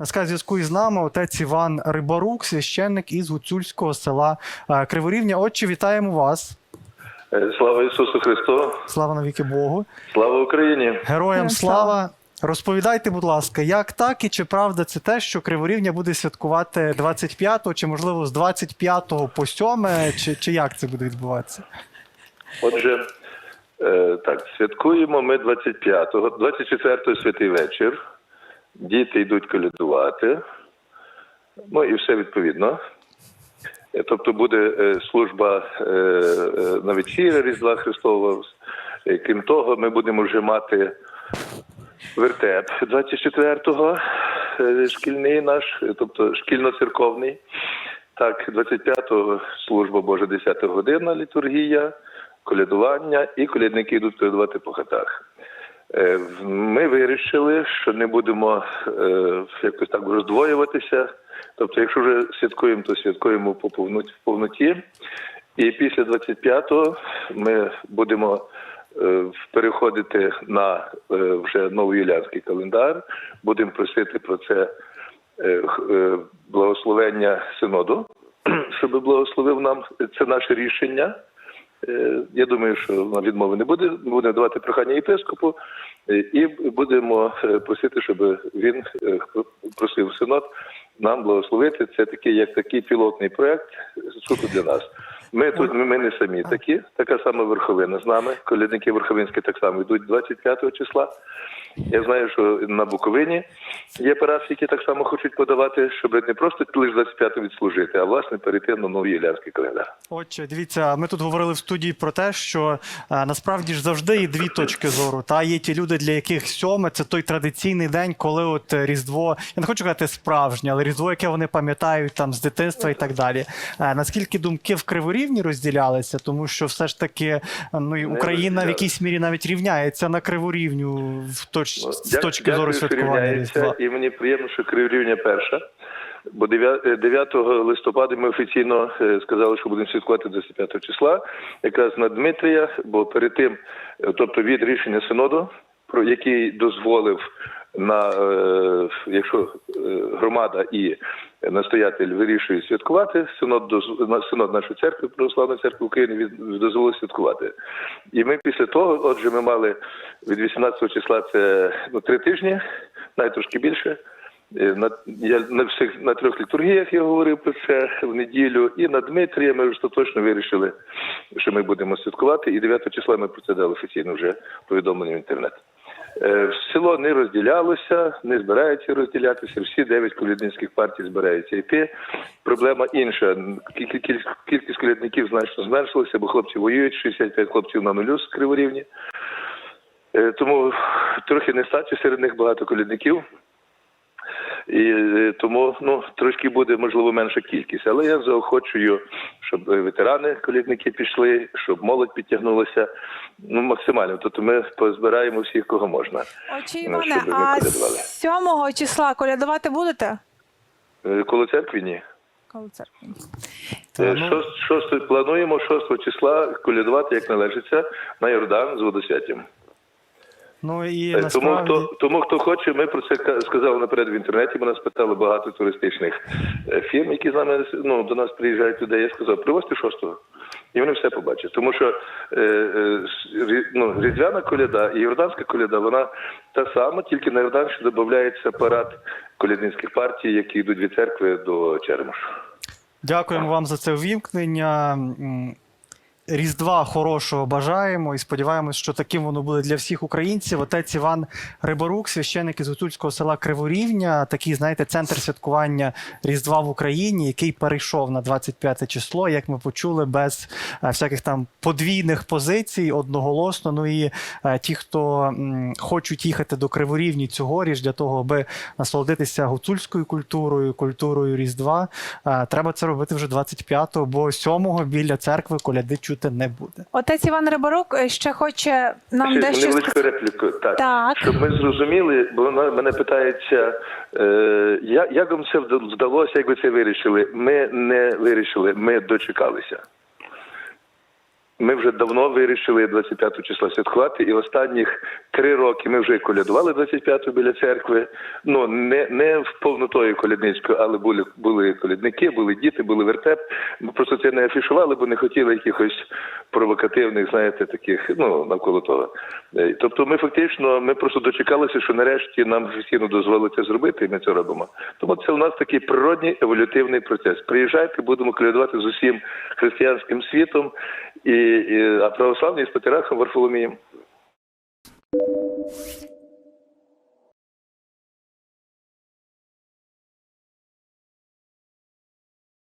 На зв'язку із нами отець Іван Рибарук, священник із гуцульського села е, Криворівня. Отче, вітаємо вас. Е, Слава Ісусу Христу! Слава навіки Богу. Слава Україні! Героям слава. Розповідайте, будь ласка, як так і чи правда це те, що Криворівня буде святкувати 25-го, чи можливо з 25-го по 7, чи, чи як це буде відбуватися? Отже, е, так, святкуємо ми 25-го, 24-го святий вечір. Діти йдуть колядувати. Ну і все відповідно. Е, Тобто буде е, служба е, на вечіря Різдва Христового. Е, Крім того, ми будемо вже мати вертеп 24-го, е, шкільний наш, тобто шкільно-церковний. Так, 25-го служба Божа, 10 година, літургія, колядування і колядники йдуть колядувати по хатах. Е, Ми вирішили, що не будемо е, якось так роздвоюватися. Тобто, якщо вже святкуємо, то святкуємо по повноті. І після 25-го ми будемо е, переходити на вже новоюліанський календар. Будемо просити про це благословення синоду, щоб благословив нам це наше рішення. Е, Я думаю, що відмови не буде. Ми будемо давати прохання єпископу е, і будемо е, просити, щоб він просив синод нам благословити. Це такий, як такий пілотний проект суто для нас. Ми тут ми, не самі такі, така сама верховина з нами. Колядники Верховинські так само йдуть 25 числа. Я знаю, що на Буковині є парафії, які так само хочуть подавати, щоб не просто лише 25 відслужити, а власне перейти на новий ілянський календар. Отче, дивіться, ми тут говорили в студії про те, що е, насправді ж завжди є дві точки зору. Та є ті люди, для яких сьоме це той традиційний день, коли от Різдво, я не хочу казати справжнє, але Різдво, яке вони пам'ятають там з дитинства і так далі. Е, Наскільки думки в Криворівні розділялися, тому що все ж таки е, ну, і Україна в якійсь мірі навіть рівняється на Криворівню в точ... з Дя- точки зору святкування рівняється, Різдва. І мені приємно, що Криворівня перша. Бо 9 9 листопада ми офіційно е, сказали, що будемо святкувати 25 числа, якраз на Дмитрія, бо перед тим, е, тобто від рішення синоду, про який дозволив на е, якщо е, громада і настоятель вирішують святкувати, синод доз- синод нашої церкви, Православної церкви України від- дозволив святкувати. І ми після того, отже, ми мали від 18 числа це ну, три тижні, навіть трошки більше. Е, На я на всіх на трьох літургіях я говорив про це в неділю, і на Дмитрія ми вже точно вирішили, що ми будемо святкувати. І 9 числа ми про це дали офіційно вже повідомлення в інтернет. Е, Село не розділялося, не збирається розділятися. Всі дев'ять колядницьких партій збираються йти. Проблема інша. Кіль- кіль- Кількість колядників значно зменшилася, бо хлопці воюють, 65 хлопців на нулю з Криворівні. Е, Тому трохи нестачі серед них багато колядників. І е, тому ну трошки буде можливо менша кількість, але я заохочую, щоб е, ветерани колідники пішли, щоб молодь підтягнулася. Ну максимально. Тобто ми позбираємо всіх, кого можна. Отче Ну, Іване, щоб а колядували. 7 числа колядувати будете? Е, Коло церкви ні. Коли церкві? Ну, шост- плануємо 6 числа колядувати, як належиться, на Йордан з водосвяттям. Ну і Е, Тому насправді... хто тому, хто хоче, ми про це сказали наперед в інтернеті. Мене спитали багато туристичних е, фірм, які з нами ну, до нас приїжджають людей. Я сказав, привозьте шостого. І вони все побачать. Тому що е, е, ну, різдвяна коляда і Йорданська коляда, вона та сама, тільки на Йордан додається парад колядницьких партій, які йдуть від церкви до Черемошу. Дякуємо вам за це увімкнення. Різдва хорошого бажаємо і сподіваємось, що таким воно буде для всіх українців. Отець Іван Риборук, священик із гуцульського села Криворівня, такий, знаєте, центр святкування Різдва в Україні, який перейшов на 25 число, як ми почули, без е, всяких там подвійних позицій, одноголосно. Ну і е, ті, хто хочуть їхати до Криворівні цьогоріч для того, аби насолодитися гуцульською культурою, культурою Різдва, е, треба це робити вже 25-го, бо 7-го біля церкви коляди чути не буде. Отець Іван Рибарук е, ще хоче нам Ще дещо невеличку репліку. Так. Так. Щоб ми зрозуміли, бо вона мене питається, е, як, як вам це вда- вдалося, як ви це вирішили? Ми не вирішили, ми дочекалися. Ми вже давно вирішили 25 числа святкувати, і останніх три роки ми вже колядували 25 біля церкви. Ну не, не в повнотою колядницькою, але були були колядники, були діти, були вертеп. Ми просто це не афішували, бо не хотіли якихось провокативних, знаєте, таких ну навколо того. Е, Тобто, ми фактично ми просто дочекалися, що нарешті нам офіційно дозволили це зробити, і ми це робимо. Тому це у нас такий природній еволютивний процес. Приїжджайте, будемо колядувати з усім християнським світом, і, і а православні з.